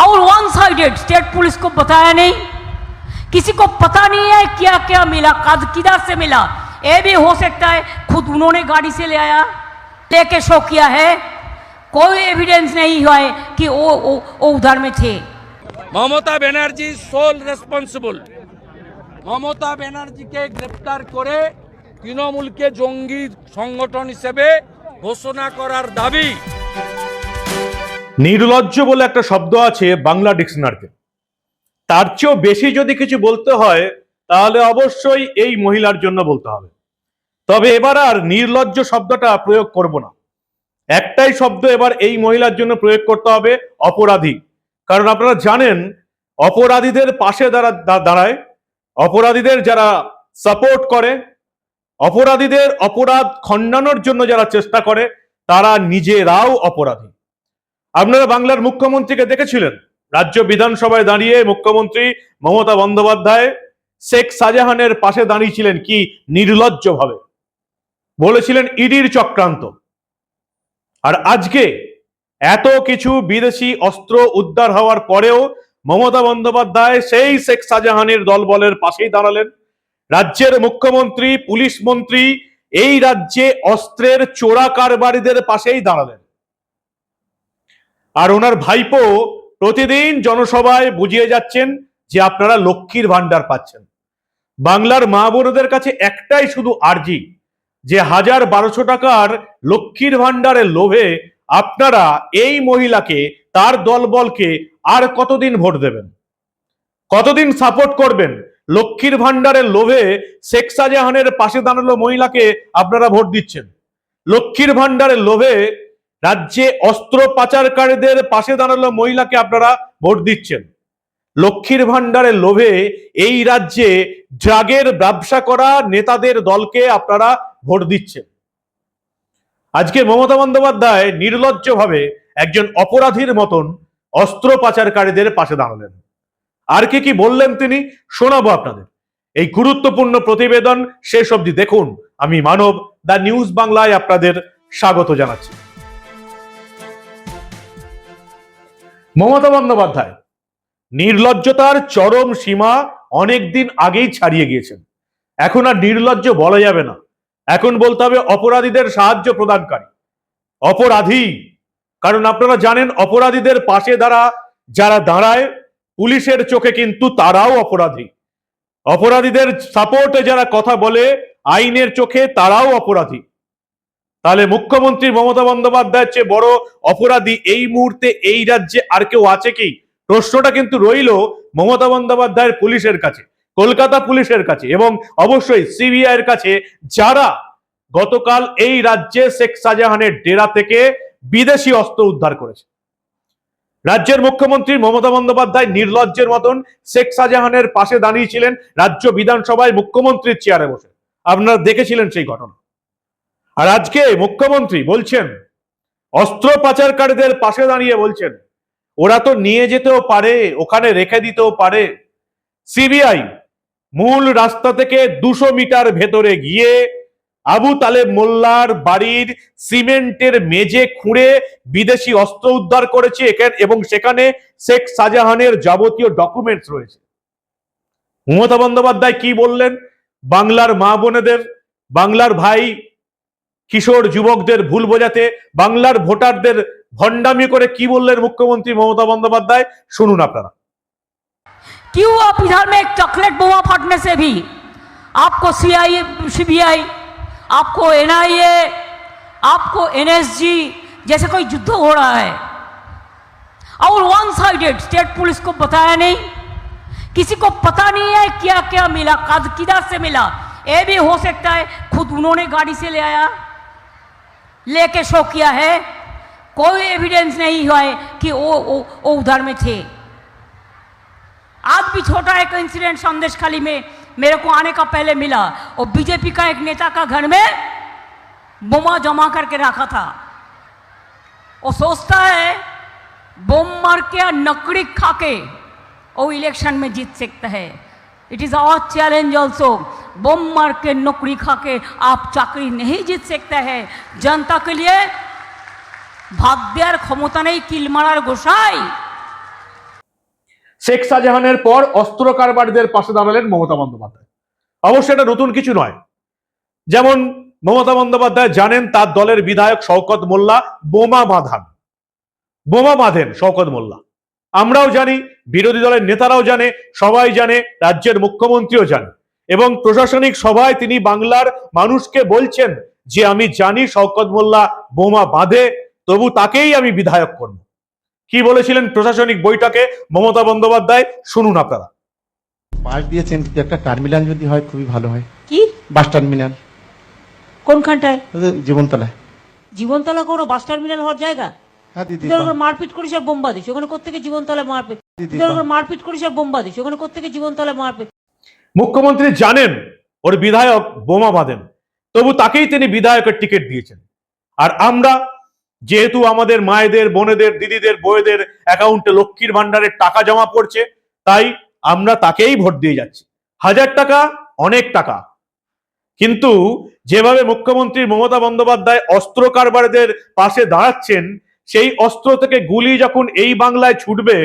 और one sided state police को बताया नहीं किसी को पता नहीं है क्या क्या मिला कद किधर से मिला ये भी हो सकता है खुद उन्होंने गाड़ी से ले आया लेके शो किया है कोई एविडेंस नहीं हुआ है कि वो वो, वो उधर में थे মমতা ব্যানার্জি সোল রেসপন্সিবল মমতা ব্যানার্জিকে গ্রেপ্তার করে তৃণমূলকে জঙ্গি সংগঠন হিসেবে ঘোষণা করার দাবি নির্লজ্জ বলে একটা শব্দ আছে বাংলা ডিকশনারিতে। তার চেয়েও বেশি যদি কিছু বলতে হয়, তাহলে অবশ্যই এই মহিলার জন্য বলতে হবে। তবে এবার আর নির্লজ্জ শব্দটা প্রয়োগ করব না। একটাই শব্দ এবার এই মহিলার জন্য প্রয়োগ করতে হবে, অপরাধী। কারণ আপনারা জানেন, অপরাধীদের পাশে দাঁড়া দাঁড়ায়, অপরাধীদের যারা সাপোর্ট করে, অপরাধীদের অপরাধ খণ্ডানোর জন্য যারা চেষ্টা করে, তারা নিজেরাও অপরাধী। আপনারা বাংলার মুখ্যমন্ত্রীকে দেখেছিলেন? রাজ্য বিধানসভায় দাঁড়িয়ে মুখ্যমন্ত্রী মমতা বন্দ্যোপাধ্যায়, শেখ শাহজাহানের পাশে দাঁড়িয়েছিলেন কি নির্লজ্জভাবে? বলেছিলেন ইডির চক্রান্ত। আর আজকে এত কিছু বিদেশি অস্ত্র উদ্ধার হওয়ার পরেও মমতা বন্দ্যোপাধ্যায় সেই শেখ শাহজাহানের দলবলের পাশেই দাঁড়ালেন। রাজ্যের মুখ্যমন্ত্রী, পুলিশ মন্ত্রী এই রাজ্যে অস্ত্রের চোরা কারবারিদের পাশেই দাঁড়ালেন। আর ওনার ভাইপো প্রতিদিন জনসভায় বুঝিয়ে যাচ্ছেন যে আপনারা লক্ষ্মীর ভান্ডার পাচ্ছেন। বাংলার মা বোনদের কাছে একটাই শুধু আর্জি যে হাজার বারোশো টাকার লক্ষ্মীর ভান্ডারের লোভে আপনারা এই মহিলাকে, তার দলবলকে আর কতদিন ভোট দেবেন? কতদিন সাপোর্ট করবেন? লক্ষ্মীর ভান্ডারের লোভে শেখ শাহজাহানের পাশে দাঁড়াল মহিলাকে আপনারা ভোট দিচ্ছেন। লক্ষ্মীর ভান্ডারের লোভে রাজ্যে অস্ত্র পাচারকারীদের পাশে দাঁড়াল মহিলাকে আপনারা ভোট দিচ্ছেন। লক্ষ্মীর ভান্ডারের লোভে এই রাজ্যে ড্রাগের ব্যবসা করা নেতাদের দলকে আপনারা ভোট দিচ্ছেন। আজকে মমতা বন্দ্যোপাধ্যায় নির্লজ্জভাবে একজন অপরাধীর মতন অস্ত্র পাচারকারীদের পাশে দাঁড়ালেন। আর কি কি বললেন তিনি শোনাবো আপনাদের। এই গুরুত্বপূর্ণ প্রতিবেদন শেষ অবধি দেখুন। আমি মানব, দ্য নিউজ বাংলায় আপনাদের স্বাগত জানাচ্ছি। মমতা বন্দ্যোপাধ্যায়, নির্লজ্জতার চরম সীমা অনেকদিন আগেই ছাড়িয়ে গিয়েছেন। এখন আর নির্লজ্জ বলা যাবে না। এখন বলতে হবে অপরাধীদের সাহায্য প্রদানকারী। অপরাধী! কারণ আপনারা জানেন, অপরাধীদের পাশে দ্বারা যারা দাঁড়ায়, পুলিশের চোখে কিন্তু তারাও অপরাধী। অপরাধীদের সাপোর্টে যারা কথা বলে, আইনের চোখে তারাও অপরাধী। তাহলে মুখ্যমন্ত্রী মমতা বন্দ্যোপাধ্যায়ের চেয়ে বড় অপরাধী এই মুহূর্তে এই রাজ্যে আর কেউ আছে কি? প্রশ্নটা কিন্তু রইল মমতা বন্দ্যোপাধ্যায়ের পুলিশের কাছে, কলকাতা পুলিশের কাছে এবং অবশ্যই সিবিআই এর কাছে যারা গতকাল এই রাজ্যে শেখ শাহজাহানের ডেরা থেকে বিদেশি অস্ত্র উদ্ধার করেছে। রাজ্যের মুখ্যমন্ত্রী মমতা বন্দ্যোপাধ্যায় নির্লজ্জের মতন শেখ শাহজাহানের পাশে দাঁড়িয়েছিলেন রাজ্য বিধানসভায় মুখ্যমন্ত্রীর চেয়ারে বসে। আপনারা দেখেছিলেন সেই ঘটনা। আর আজকে মুখ্যমন্ত্রী বলছেন, অস্ত্র পাচারকারীদের পাশে দাঁড়িয়ে বলছেন, ওরা তো নিয়ে যেতেও পারে, ওখানে রেখে দিতেও পারে। সিবিআই মূল রাস্তা থেকে দুশো মিটার ভেতরে গিয়ে আবু তালেব মোল্লার বাড়ির সিমেন্টের মেঝে খুঁড়ে বিদেশি অস্ত্র উদ্ধার করেছে এবং সেখানে শেখ শাহজাহানের যাবতীয় ডকুমেন্টস রয়েছে। মমতা বন্দ্যোপাধ্যায় কি বললেন? বাংলার মা বোনেদের, বাংলার ভাই কিশোর যুবকদের ভুল বোঝাতে বাংলার ভোটারদের ভণ্ডামি করে কি বললেন মুখ্যমন্ত্রী মমতা বন্দ্যোপাধ্যায় শুনুন আপনারা क्यों आप इधर में एक चॉकलेट बोमा फटने से भी आपको सीआई सीबीआई आपको एनआईए आपको एनएसजी जैसे कोई युद्ध हो रहा है और वन साइडेड स्टेट पुलिस को बताया नहीं किसी को पता नहीं है क्या क्या मिला कद किधर से मिला ये भी हो सकता है खुद उन्होंने गाड़ी से ले आया लेके शो किया है कोई एविडेंस नहीं हुआ है कि वो वो वो उधर में थे आज भी छोटा एक इंसिडेंट संदेश खाली में मेरे को आने का पहले मिला और बीजेपी का एक नेता का घर में बोमा जमा करके रखा था वो सोचता है बोम मार के और नकड़ी खा के वो इलेक्शन में जीत सकता है it is our challenge also बोम मार के नौकरी खा के आप चाकरी नहीं जीत सकते हैं जनता के लिए ভাগ দেওয়ার ক্ষমতা নেই কিল মারার গোসাই শেখ শাহজাহানের পর অস্ত্র কারবারিদের পাশে দাঁড়ালেন মমতা বন্দ্যোপাধ্যায় অবশ্য এটা নতুন কিছু নয় যেমন মমতা বন্দ্যোপাধ্যায় জানেন তার দলের বিধায়ক শওকত মোল্লা বোমা বাঁধান বোমা বাঁধেন শওকত মোল্লা আমরাও জানি বিরোধী দলের নেতারাও জানে সবাই জানে রাজ্যের মুখ্যমন্ত্রীও জানে এবং প্রশাসনিক সভায় তিনি বাংলার মানুষকে বলছেন যে আমি জানি শওকত মোল্লা বোমা বাঁধে তবু তাকেই আমি বিধায়ক করব। কি বলেছিলেন প্রশাসনিক বৈঠকে মমতা বন্দ্যোপাধ্যায়? শুনুন আপনারা। পাশ দিয়েছেন কিন্তু একটা টার্মিনাল যদি হয় খুবই ভালো হয়। কি? Bus terminal. কোনখানটায়? জীবনতলায়। জীবনতলা কোনো বাস টার্মিনাল হওয়ার জায়গা? হ্যাঁ ওখানে মারপিট করিস আর বোম্বা দিস ওখানে কোথেকে জীবনতলায় মারপিট? ওখানে মারপিট করিস আর বোম্বা দিস ওখানে কোথেকে জীবনতলায় মারপিট? মুখ্যমন্ত্রী জানেন ওর বিধায়ক বোমা বাঁধেন, তবু তাকেই তিনি বিধায়কের টিকিট দিয়েছেন। আর আমরা যেহেতু আমাদের মায়েদের, বোনেদের, দিদিদের, বউয়েদের অ্যাকাউন্টে লক্ষ্মীর ভান্ডারের টাকা জমা পড়ছে, তাই আমরা তাকেই ভোট দিয়ে যাচ্ছি। হাজার টাকা, অনেক টাকা। কিন্তু যেভাবে মুখ্যমন্ত্রী মমতা বন্দ্যোপাধ্যায় অস্ত্র কারবারদের পাশে দাঁড়াচ্ছেন, সেই অস্ত্র থেকে গুলি যখন এই বাংলায় ছুটবে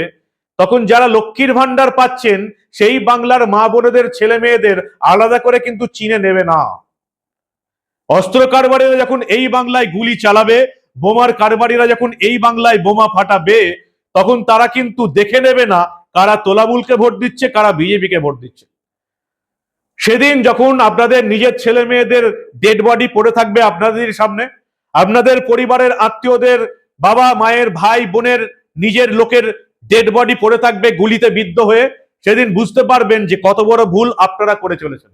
তখন যারা লক্ষ্মীর ভান্ডার পাচ্ছেন, সেই বাংলার মা বোনেদের, ছেলে মেয়েদের আলাদা করে কিন্তু চিনে নেবে না। অস্ত্র কারবারিরা যখন এই বাংলায় গুলি চালাবে, বোমার কারবারিরা যখন এই বাংলায় বোমা ফাটাবে, তখন তারা কিন্তু দেখে নেবে না কারা তোলামুলকে ভোট দিচ্ছে, কারা বিজেপিকে ভোট দিচ্ছে। সেদিন যখন আপনাদের নিজের ছেলে মেয়েদের ডেড বডি পড়ে থাকবে আপনাদের সামনে, আপনাদের পরিবারের আত্মীয়দের বাবা, মায়ের ভাই, বোনের নিজের লোকের ডেড বডি পড়ে থাকবে, গুলিতে বিদ্ধ হয়ে, সেদিন বুঝতে পারবেন যে কত বড় ভুল আপনারা করে চলেছেন।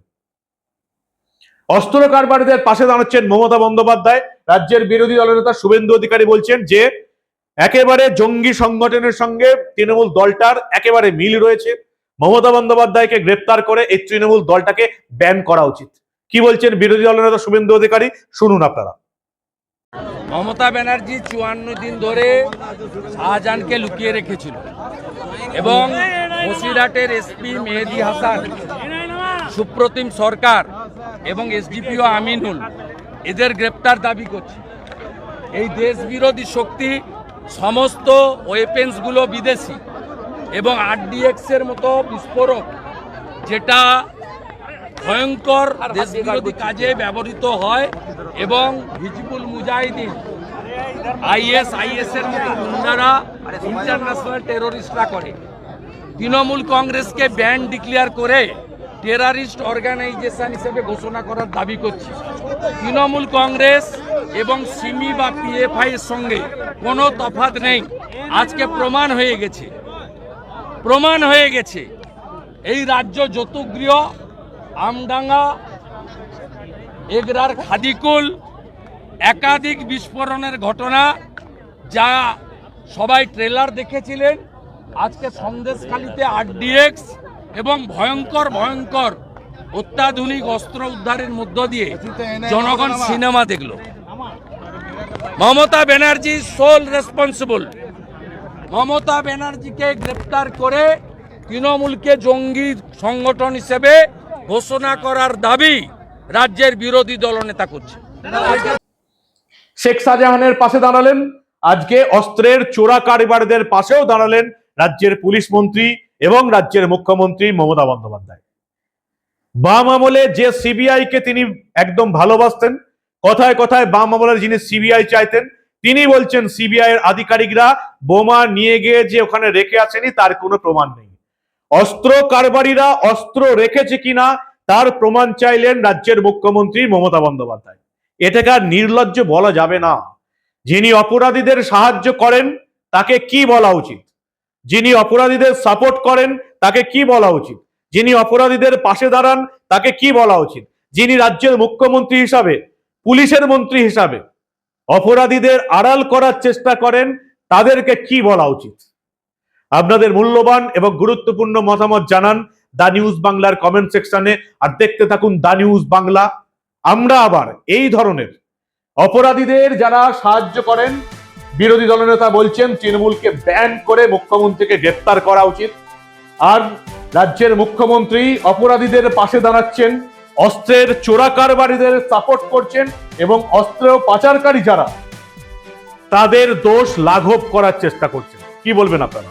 অস্ত্র কারবারিদের পাশে দাঁড়াচ্ছেন মমতা বন্দ্যোপাধ্যায়। রাজ্যের বিরোধী দলের নেতা শুভেন্দু অধিকারী বলছেন যে, একেবারে জঙ্গি সংগঠনের সঙ্গে তৃণমূল দলটার একেবারে মিল রয়েছে। মমতা বন্দ্যোপাধ্যায়কে গ্রেপ্তার করে এই তৃণমূল দলটাকে ব্যান করা উচিত। কি বলছেন বিরোধী দলের নেতা শুভেন্দু অধিকারী? শুনুন আপনারা। মমতা ব্যানার্জি চুয়ান্ন দিন ধরে শাহজাহানকে লুকিয়ে রেখেছিল। এবং বসিরহাটের এসপি মেহেদি হাসান, সুপ্রতিম সরকার এবং এসডিপিও আমিনুল এদের গ্রেপ্তার দাবি করছে। এই দেশ বিরোধী শক্তি সমস্ত ওয়েপেন্সগুলো বিদেশি এবং আরডিএক্স এর মতো বিস্ফোরক যেটা ভয়ঙ্কর দেশ বিরোধী কাজে ব্যবহৃত হয় এবং হিজবুল মুজাহিদিন আইএস আইএস এর মতো গুন্ডারা ইন্টারন্যাশনাল টেরোরিস্টরা করে। তৃণমূল কংগ্রেসকে ব্যান ডিক্লেয়ার করে টেরারিস্ট অর্গানাইজেশন হিসেবে ঘোষণা করার দাবি করছি। তৃণমূল কংগ্রেস এবং সিমি বা পিএফআই এর সঙ্গে কোনো তফাৎ নেই। আজকে প্রমাণ হয়ে গেছে। প্রমাণ হয়ে গেছে। এই রাজ্য যতুগৃহ, আমডাঙ্গা, এগরার খাদিকুল একাধিক বিস্ফোরণের ঘটনা যা সবাই ট্রেলার দেখেছিলেন। আজকে সন্দেশখালিতে আরডিএক্স এবং ভয়ঙ্কর ভয়ঙ্কর অত্যাধুনিক অস্ত্র উদ্ধারের মধ্য দিয়ে জনগণ সিনেমা দেখল। Mamata Banerjee sole responsible. Mamata ব্যানার্জিকে গ্রেপ্তার করে তৃণমূলকে জঙ্গি সংগঠন হিসেবে ঘোষণা করার দাবি রাজ্যের বিরোধী দলনেতা করছে। শেখ শাহজাহানের পাশে দাঁড়ালেন। আজকে অস্ত্রের চোরা কারবারদের পাশেও দাঁড়ালেন রাজ্যের পুলিশ মন্ত্রী এবং রাজ্যের মুখ্যমন্ত্রী মমতা বন্দ্যোপাধ্যায়। বাম আমলে যে সিবিআই কে তিনি একদম ভালোবাসতেন, কথায় কথায় বাম আমলের যিনি সিবিআই চাইতেন, তিনি বলছেন, সিবিআই এর আধিকারিকরা বোমা নিয়ে গিয়ে যে ওখানে রেখে আসেনি, তার কোনো প্রমাণ নেই। অস্ত্র কারবারিরা অস্ত্র রেখেছে কিনা, তার প্রমাণ চাইলেন রাজ্যের মুখ্যমন্ত্রী মমতা বন্দ্যোপাধ্যায়। এটাকে আর নির্লজ্জ বলা যাবে না। যিনি অপরাধীদের সাহায্য করেন, তাকে কি বলা উচিত? যিনি অপরাধীদের সাপোর্ট করেন, তাকে কি বলা উচিত? যিনি অপরাধীদের পাশে দাঁড়ান, তাকে কি বলা উচিত? যিনি রাজ্যের মুখ্যমন্ত্রী হিসাবে, পুলিশের মন্ত্রী হিসাবে অপরাধীদের আড়াল করার চেষ্টা করেন, তাদেরকে কি বলা উচিত? আপনাদের মূল্যবান এবং গুরুত্বপূর্ণ মতামত জানান দা নিউজ বাংলার কমেন্ট সেকশনে, আর দেখতে থাকুন দা নিউজ বাংলা আমরা আবার এই ধরনের অপরাধীদের যারা সাহায্য করেন, বিরোধী দলনেতা বলছেন, তৃণমূলকে ব্যান করে মুখ্যমন্ত্রীকে গ্রেপ্তার করা উচিত। আর রাজ্যের মুখ্যমন্ত্রী অপরাধীদের পাশে দাঁড়াচ্ছেন, অস্ত্রের চোরা কারবারিদের সাপোর্ট করছেন এবং অস্ত্র পাচারকারী যারা, তাদের দোষ লাঘব করার চেষ্টা করছেন। কি বলবেন আপনারা?